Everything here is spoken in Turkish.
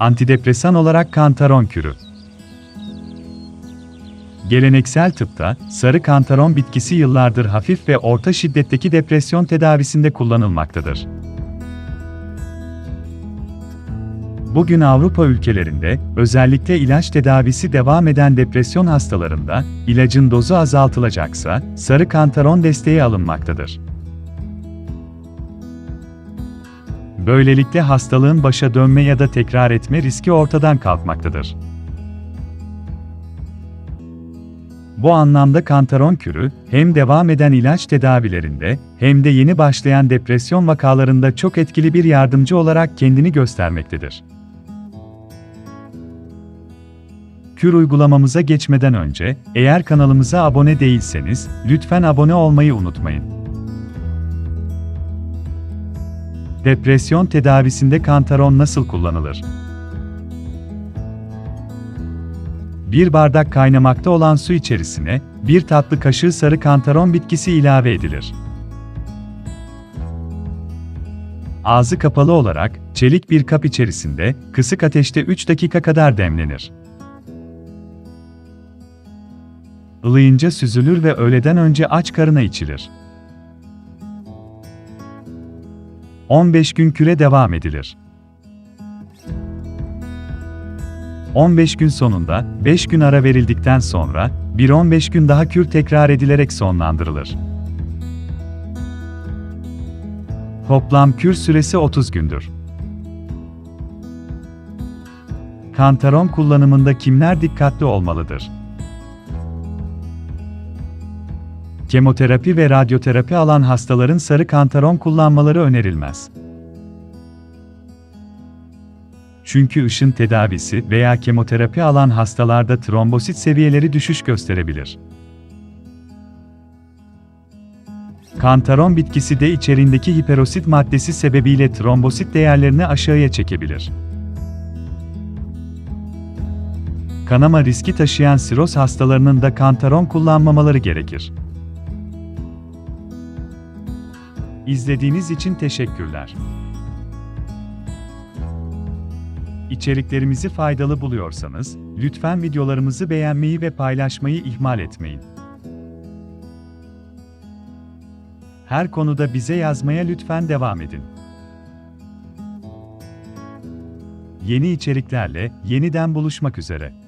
Antidepresan olarak kantaron kürü. Geleneksel tıpta, sarı kantaron bitkisi yıllardır hafif ve orta şiddetteki depresyon tedavisinde kullanılmaktadır. Bugün Avrupa ülkelerinde, özellikle ilaç tedavisi devam eden depresyon hastalarında, ilacın dozu azaltılacaksa, sarı kantaron desteği alınmaktadır. Böylelikle hastalığın başa dönme ya da tekrar etme riski ortadan kalkmaktadır. Bu anlamda kantaron kürü, hem devam eden ilaç tedavilerinde, hem de yeni başlayan depresyon vakalarında çok etkili bir yardımcı olarak kendini göstermektedir. Kür uygulamamıza geçmeden önce, eğer kanalımıza abone değilseniz, lütfen abone olmayı unutmayın. Depresyon tedavisinde kantaron nasıl kullanılır? Bir bardak kaynamakta olan su içerisine, bir tatlı kaşığı sarı kantaron bitkisi ilave edilir. Ağzı kapalı olarak, çelik bir kap içerisinde, kısık ateşte 3 dakika kadar demlenir. Ilıyınca süzülür ve öğleden önce aç karına içilir. 15 gün küre devam edilir. 15 gün sonunda, 5 gün ara verildikten sonra, bir 15 gün daha kür tekrar edilerek sonlandırılır. Toplam kür süresi 30 gündür. Kantaron kullanımında kimler dikkatli olmalıdır? Kemoterapi ve radyoterapi alan hastaların sarı kantaron kullanmaları önerilmez. Çünkü ışın tedavisi veya kemoterapi alan hastalarda trombosit seviyeleri düşüş gösterebilir. Kantaron bitkisi de içerindeki hiperosit maddesi sebebiyle trombosit değerlerini aşağıya çekebilir. Kanama riski taşıyan siroz hastalarının da kantaron kullanmamaları gerekir. İzlediğiniz için teşekkürler. İçeriklerimizi faydalı buluyorsanız, lütfen videolarımızı beğenmeyi ve paylaşmayı ihmal etmeyin. Her konuda bize yazmaya lütfen devam edin. Yeni içeriklerle yeniden buluşmak üzere.